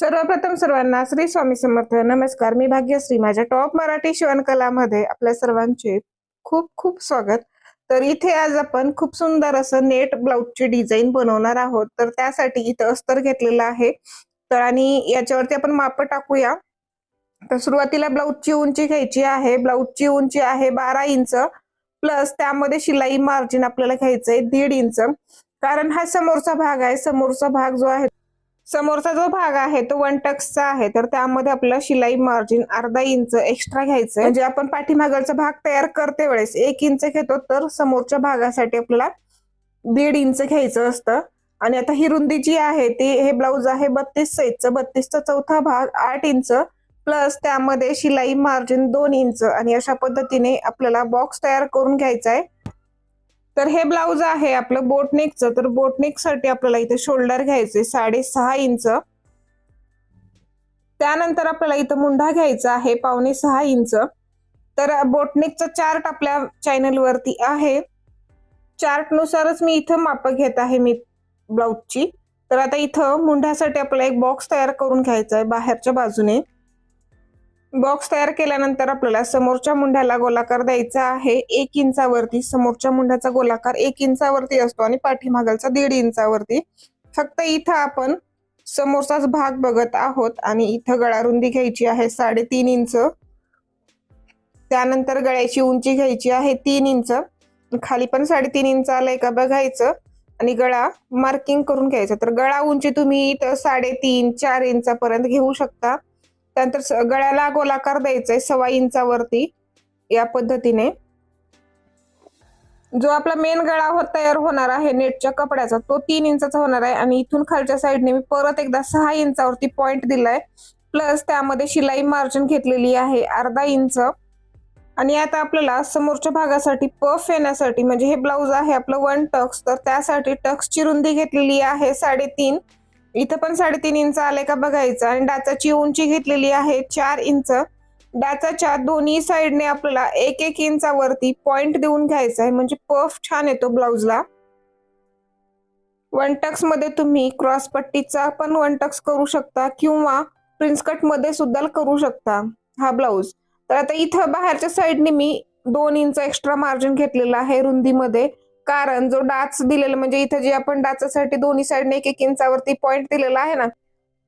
सर्वप्रथम सर्वांना श्री स्वामी समर्थ. नमस्कार. मी भाग्यश्री. माझ्या टॉप मराठी शिवणकलामध्ये आपल्या सर्वांचे खूप खूप स्वागत. तर इथे आज आपण खूप सुंदर असं नेट ब्लाऊजची डिझाईन बनवणार आहोत. तर त्यासाठी इथं अस्तर घेतलेलं आहे. तर आणि याच्यावरती आपण माप टाकूया. तर सुरुवातीला ब्लाऊजची उंची घ्यायची आहे. ब्लाऊजची उंची आहे बारा इंच. प्लस त्यामध्ये शिलाई मार्जिन आपल्याला घ्यायचंय दीड इंच. कारण हा समोरचा भाग आहे. समोरचा भाग जो आहे समोरचा जो भाग आहे तो वन टक्सचा आहे. तर त्यामध्ये आपलं शिलाई मार्जिन अर्धा इंच एक्स्ट्रा घ्यायचं म्हणजे आपण पाठीमागलचा भाग तयार करते वेळेस एक इंच घेतो तर समोरच्या भागासाठी आपल्याला दीड इंच घ्यायचं असतं. आणि आता ही रुंदी जी आहे ती हे ब्लाऊज आहे बत्तीस साईजचं बत्तीसचा चौथा भाग आठ इंच प्लस त्यामध्ये शिलाई मार्जिन दोन इंच आणि अशा पद्धतीने आपल्याला बॉक्स तयार करून घ्यायचा आहे तर हे ब्लाऊज आहे आपलं बोटनेकचं. तर बोटनेकसाठी आपल्याला इथे शोल्डर घ्यायचे साडेसहा इंच. त्यानंतर आपल्याला इथं मुंढा घ्यायचा आहे पावणे सहा इंच. तर बोटनेकचा चार्ट आपल्या चॅनलवरती आहे. चार्टनुसारच मी इथं माप घेत आहे मी ब्लाऊजची. तर आता इथं मुंढ्यासाठी आपल्याला एक बॉक्स तयार करून घ्यायचा आहे बाहेरच्या बाजूने. बॉक्स तयार केल्यानंतर आपल्याला समोरच्या मुंढ्याला गोलाकार द्यायचा आहे. एक इंचावरती समोरच्या मुंढ्याचा गोलाकार एक इंचावरती असतो आणि पाठीमागलचा दीड इंचावरती. फक्त इथं आपण समोरचाच भाग बघत आहोत आणि इथं गळा रुंदी घ्यायची आहे साडेतीन इंच. त्यानंतर गळ्याची उंची घ्यायची आहे तीन इंच. खाली पण साडेतीन इंच आलंय का बघायचं. आणि गळा मार्किंग करून घ्यायचा. तर गळा उंची तुम्ही इथं साडेतीन चार इंचापर्यंत घेऊ शकता. त्यानंतर गळ्याला गोलाकार द्यायचा आहे सव्वा इंचावरती या पद्धतीने. जो आपला मेन गळा हो तयार होणार आहे नेटच्या कपड्याचा तो तीन इंचाचा होणार आहे आणि इथून खालच्या साईडने मी परत एकदा सहा इंचावरती पॉइंट दिलाय. प्लस त्यामध्ये शिलाई मार्जिन घेतलेली आहे अर्धा इंच. आणि आता आपल्याला समोरच्या भागासाठी पफ येण्यासाठी म्हणजे हे ब्लाऊज आहे आपलं वन टक्स तर त्यासाठी टक्सची रुंदी घेतलेली आहे साडेतीन. इथं पण साडेतीन इंच आले का बघायचं. आणि डाचाची उंची घेतलेली आहे चार इंच. डाचाच्या दोन्ही साईडने आपल्याला एक एक इंचावरती पॉइंट देऊन घ्यायचा आहे. म्हणजे पफ छान येतो ब्लाऊजला. वन टक्समध्ये तुम्ही क्रॉस पट्टीचा पण वन टक्स करू शकता किंवा प्रिन्स कटमध्ये सुद्धा करू शकता हा ब्लाऊज. तर आता इथं बाहेरच्या साईडने मी दोन इंच एक्स्ट्रा मार्जिन घेतलेलं आहे रुंदीमध्ये. कारण जो डाच दिलेला म्हणजे इथं जे आपण डाचासाठी दोन्ही साईडने एक एक इंचावरती पॉइंट दिलेला आहे ना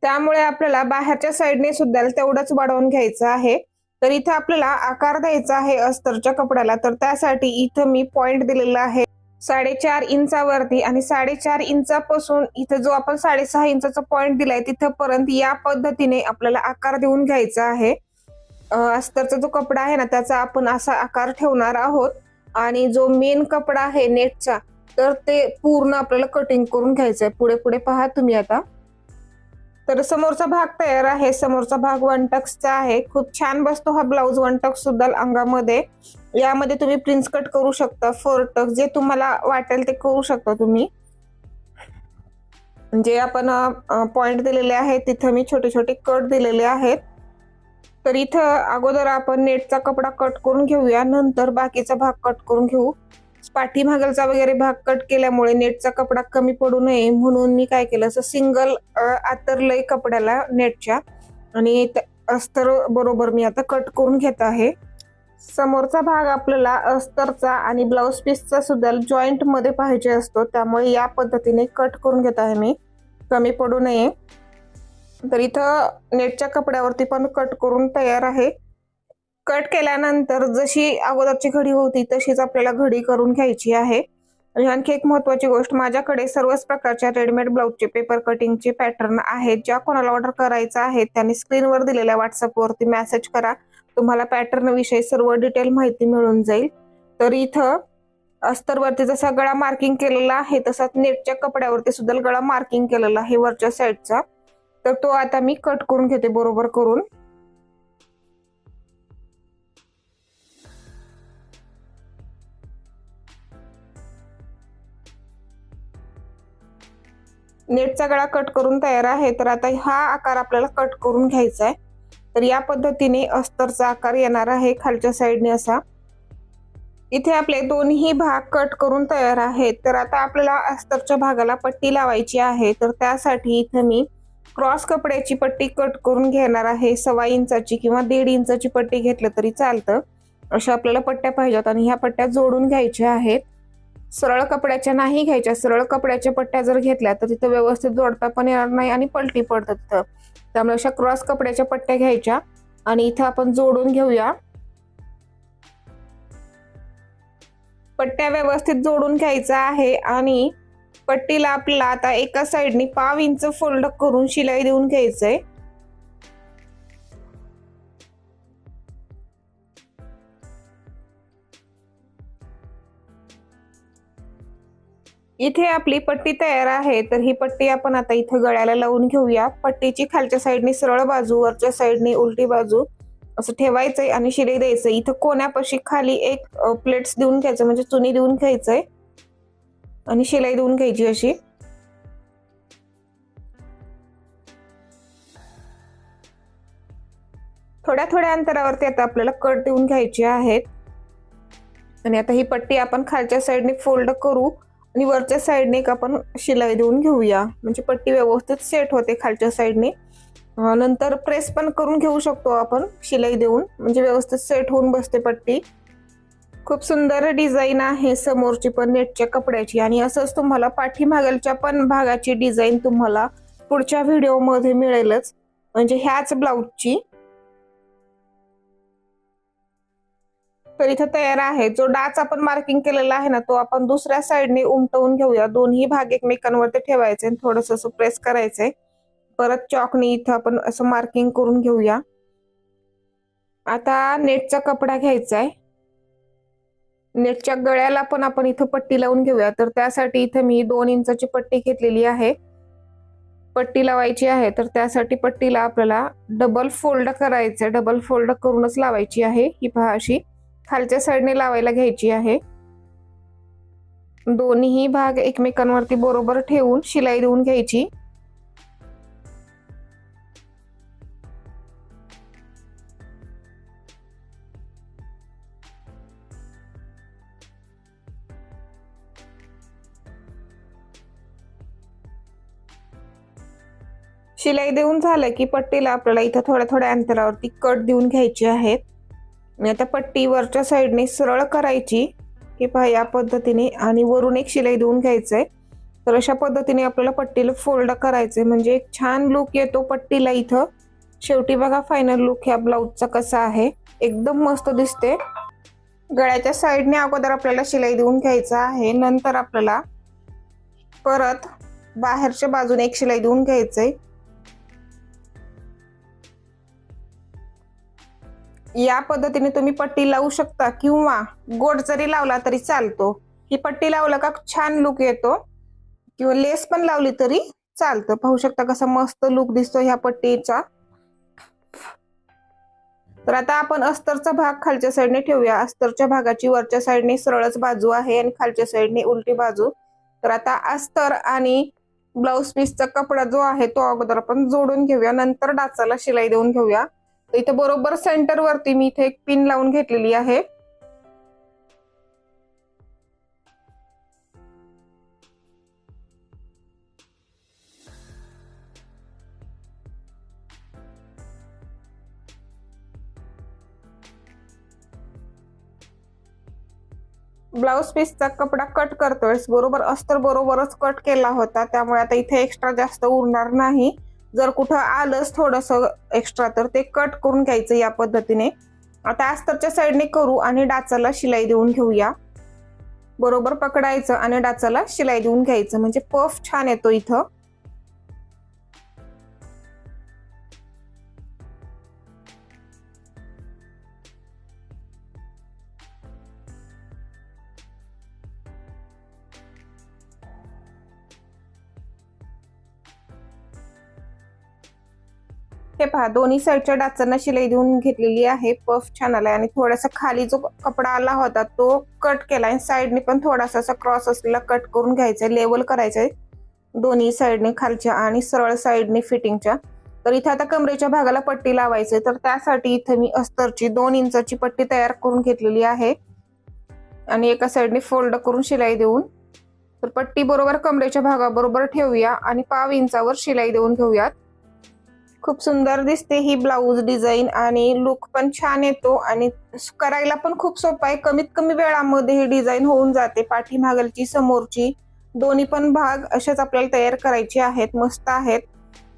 त्यामुळे आपल्याला बाहेरच्या साईडने सुद्धा तेवढंच वाढवून घ्यायचं आहे. तर इथं आपल्याला आकार द्यायचा आहे अस्तरच्या कपड्याला तर त्यासाठी इथं मी पॉइंट दिलेला आहे साडेचार इंचावरती आणि साडेचार इंचापासून इथं जो आपण साडेसहा इंचाचा पॉइंट दिलाय तिथपर्यंत या पद्धतीने आपल्याला आकार देऊन घ्यायचा आहे. अस्तरचा जो कपडा आहे ना त्याचा आपण असा आकार ठेवणार आहोत. आणि जो मेन कपडा आहे नेटचा तर ते पूर्ण आपल्याला कटिंग करून घ्यायचं आहे पुढे पुढे पहा तुम्ही आता. तर समोरचा भाग तयार आहे. समोरचा भाग वन टक्सचा आहे. खूप छान बसतो हा ब्लाऊज वन टक्स सुद्धा अंगामध्ये. यामध्ये तुम्ही प्रिन्स कट करू शकता. फोर टक्स जे तुम्हाला वाटेल ते करू शकता तुम्ही. जे आपण पॉइंट दिलेले आहेत तिथं मी छोटे छोटे कट दिलेले आहेत. तर इथं अगोदर आपण नेटचा कपडा कट करून घेऊया. नंतर बाकीचा भाग कट करून घेऊ. पाठीमागलचा वगैरे भाग कट केल्यामुळे नेटचा कपडा कमी पडू नये. म्हणून मी काय केलं असं सिंगल आतरलंय कपड्याला नेटच्या. आणि अस्तर बरोबर मी आता कट करून घेत आहे. समोरचा भाग आपल्याला अस्तरचा आणि ब्लाऊज पीसचा सुद्धा जॉईंटमध्ये पाहिजे असतो. त्यामुळे या पद्धतीने कट करून घेत आहे मी. कमी पडू नये. तर इथं नेटच्या कपड्यावरती पण कट करून तयार आहे. कट केल्यानंतर जशी अगोदरची घडी होती तशीच आपल्याला घडी करून घ्यायची आहे. आणि आणखी एक महत्वाची गोष्ट माझ्याकडे सर्वच प्रकारच्या रेडीमेड ब्लाऊजचे पेपर कटिंगचे पॅटर्न आहेत. ज्या कोणाला ऑर्डर करायचं आहे त्यांनी स्क्रीनवर दिलेल्या व्हॉट्सअपवरती मेसेज करा. तुम्हाला पॅटर्न विषयी सर्व डिटेल माहिती मिळून जाईल. तर इथं अस्तरवरती जसा गळा मार्किंग केलेला आहे तसाच नेटच्या कपड्यावरती सुद्धा गळा मार्किंग केलेला आहे वरच्या साईडचा तर तो आता मी कट करून घेते बरोबर करून. नेटचा गळा कट करून तयार आहे तर आता हा आकार आपल्याला कट करून घ्यायचा आहे. तर या पद्धतीने अस्तरचा आकार येणार आहे खालच्या साईडने असा. इथे आपले दोन्ही भाग कट करून तयार आहेत. तर आता आपल्याला अस्तरच्या भागाला पट्टी लावायची आहे तर त्यासाठी इथे मी क्रॉस कपड्याची पट्टी कट करून घेणार आहे. सव्वा इंचाची किंवा दीड इंचाची पट्टी घेतलं तरी चालतं. अशा आपल्याला पट्ट्या पाहिजेत आणि ह्या पट्ट्या जोडून घ्यायच्या आहेत. सरळ कपड्याच्या नाही घ्यायच्या. सरळ कपड्याच्या पट्ट्या जर घेतल्या तर तिथं व्यवस्थित जोडता पण येणार नाही आणि पलटी पडतात तिथं. त्यामुळे अशा क्रॉस कपड्याच्या पट्ट्या घ्यायच्या आणि इथं आपण जोडून घेऊया. पट्ट्या व्यवस्थित जोडून घ्यायचा आहे आणि पट्टीला आपल्याला आता एका साइडनी पाव इंच फोल्ड करून शिलाई देऊन घ्यायचंय. इथे आपली पट्टी तयार आहे तर ही पट्टी आपण आता इथे गळ्याला लावून घेऊया. पट्टीची खालच्या साईडनी सरळ बाजू वरच्या साईडनी उलटी बाजू असं ठेवायचंय आणि शिलाई द्यायचं इथं कोण्यापाशी खाली एक प्लेट्स देऊन घ्यायचं म्हणजे चुनी देऊन घ्यायचंय. आणि शिलाई देऊन घ्यायची अशी. थोड्या थोड्या अंतरावरती आता आपल्याला कट देऊन घ्यायची आहेत. आणि आता ही पट्टी आपण खालच्या साईडने फोल्ड करू आणि वरच्या साईडने एक आपण शिलाई देऊन घेऊया. म्हणजे पट्टी व्यवस्थित सेट होते खालच्या साईडने. नंतर प्रेस पण करून घेऊ शकतो आपण शिलाई देऊन. म्हणजे व्यवस्थित सेट होऊन बसते पट्टी. खूप सुंदर डिझाईन आहे समोरची पण नेटच्या कपड्याची. आणि असंच तुम्हाला पाठीमागलच्या पण भागाची डिझाईन तुम्हाला पुढच्या व्हिडिओमध्ये मिळेलच. म्हणजे ह्याच ब्लाऊजची. तर इथं तयार आहे. जो डाच आपण मार्किंग केलेला आहे ना तो आपण दुसऱ्या साईडने उमटवून घेऊया. दोन्ही भाग एकमेकांवरती ठेवायचे आणि थोडस असं प्रेस करायचंय. परत चॉकने इथं आपण असं मार्किंग करून घेऊया. आता नेटचा कपडा घ्यायचा आहे नेटच्या गळ्याला पण आपण इथं पट्टी लावून घेऊया. तर त्यासाठी इथं मी दोन इंचाची पट्टी घेतलेली आहे. पट्टी लावायची आहे तर त्यासाठी पट्टीला आपल्याला डबल फोल्ड करायचं डबल फोल्ड करूनच लावायची आहे ही पहा अशी. खालच्या साईडने लावायला घ्यायची आहे. दोन्ही भाग एकमेकांवरती बरोबर ठेवून शिलाई देऊन घ्यायची. शिलाई देऊन झालं की पट्टीला आपल्याला इथं थोड्या थोड्या अंतरावरती कट देऊन घ्यायचे आहेत. आणि आता पट्टी वरच्या साईडने सरळ करायची की पहा या पद्धतीने आणि वरून एक शिलाई देऊन घ्यायचंय. तर अशा पद्धतीने आपल्याला पट्टीला फोल्ड करायचंय. म्हणजे एक छान लुक येतो पट्टीला इथं. शेवटी बघा फायनल लुक ह्या ब्लाऊजचा कसा आहे. एकदम मस्त दिसते. गळ्याच्या साईडने अगोदर आपल्याला शिलाई देऊन घ्यायचं आहे. नंतर आपल्याला परत बाहेरच्या बाजूने एक शिलाई देऊन घ्यायचंय. या पद्धतीने तुम्ही पट्टी लावू शकता किंवा गोड जरी लावला तरी चालतो. ही पट्टी लावला का छान लुक येतो. किंवा लेस पण लावली तरी चालतं. पाहू शकता कसा मस्त लुक दिसतो ह्या पट्टीचा. तर आता आपण अस्तरचा भाग खालच्या साईडने ठेवूया. अस्तरच्या भागाची वरच्या साईडने सरळच बाजू आहे आणि खालच्या साईडने उलटी बाजू. तर आता अस्तर आणि ब्लाउज पीसचा कपडा जो आहे तो अगोदर आपण जोडून घेऊया. नंतर डाचाला शिलाई देऊन घेऊया. इथे बरोबर सेंटर वरती मी इथे एक पिन लावून घेतलेली आहे. ब्लाउज पीसचा कपडा कट करतोय बरोबर अस्तर बरोबरच कट केला होता. त्यामुळे आता इथे एक्स्ट्रा जास्त उरणार नाही. जर कुठं आलंच थोडस एक्स्ट्रा तर ते कट करून घ्यायचं या पद्धतीने. आता अस्तरच्या साईडने करू आणि डाचाला शिलाई देऊन घेऊया. बरोबर पकडायचं आणि डाचाला शिलाई देऊन घ्यायचं. म्हणजे पफ छान येतो इथं. हे पहा दोन्ही साईडच्या डाचांना शिलाई देऊन घेतलेली आहे पफ छान आलाय. आणि थोडासा खाली जो कपडा आला होता तो कट केला आणि साईडने पण थोडासा असा क्रॉस असलेला कट करून घ्यायचा लेवल करायचंय दोन्ही साईडने खालच्या आणि सरळ साईडने फिटिंगच्या तर इथे आता कमरेच्या भागाला पट्टी लावायची तर त्यासाठी इथे मी अस्तरची दोन इंचाची पट्टी तयार करून घेतलेली आहे. आणि एका साईडने फोल्ड करून शिलाई देऊन तर पट्टी बरोबर कमरेच्या भागाबरोबर ठेवूया आणि पाव इंचावर शिलाई देऊन घेऊयात. खूप सुंदर दिसते ही ब्लाऊज डिझाईन आणि लुक पण छान येतो आणि करायला पण खूप सोपं आहे. कमीत कमी वेळामध्ये ही डिझाईन होऊन जाते. पाठीमागलची समोरची दोन्ही पण भाग असेच आपल्याला तयार करायचे आहेत. मस्त आहेत.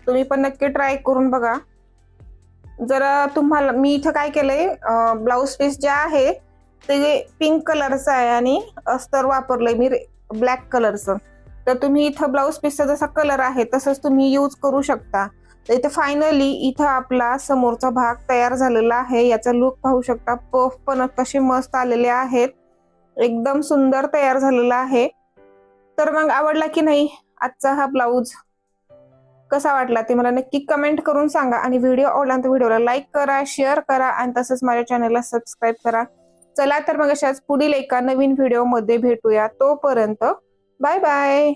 तुम्ही पण नक्की ट्राय करून बघा. जर तुम्हाला मी इथं काय केलंय ब्लाऊज पीस जे आहे ते पिंक कलरचं आहे आणि अस्तर वापरलंय मी ब्लॅक कलरचं तर तुम्ही इथं ब्लाऊज पीसचा जसा कलर आहे तसंच तुम्ही यूज करू शकता. तर इथे फायनली इथं आपला समोरचा भाग तयार झालेला आहे. याचा लुक पाहू शकता पफ पण कसे मस्त आलेले आहेत. एकदम सुंदर तयार झालेला आहे. तर मग आवडला की नाही आजचा हा ब्लाऊज? कसा वाटला ते मला नक्की कमेंट करून सांगा. आणि व्हिडिओ आवडला तर व्हिडिओला लाईक करा शेअर करा आणि तसंच माझ्या चॅनलला सबस्क्राईब करा. चला तर मग अशाच पुढील एका नवीन व्हिडिओमध्ये भेटूया. तोपर्यंत बाय बाय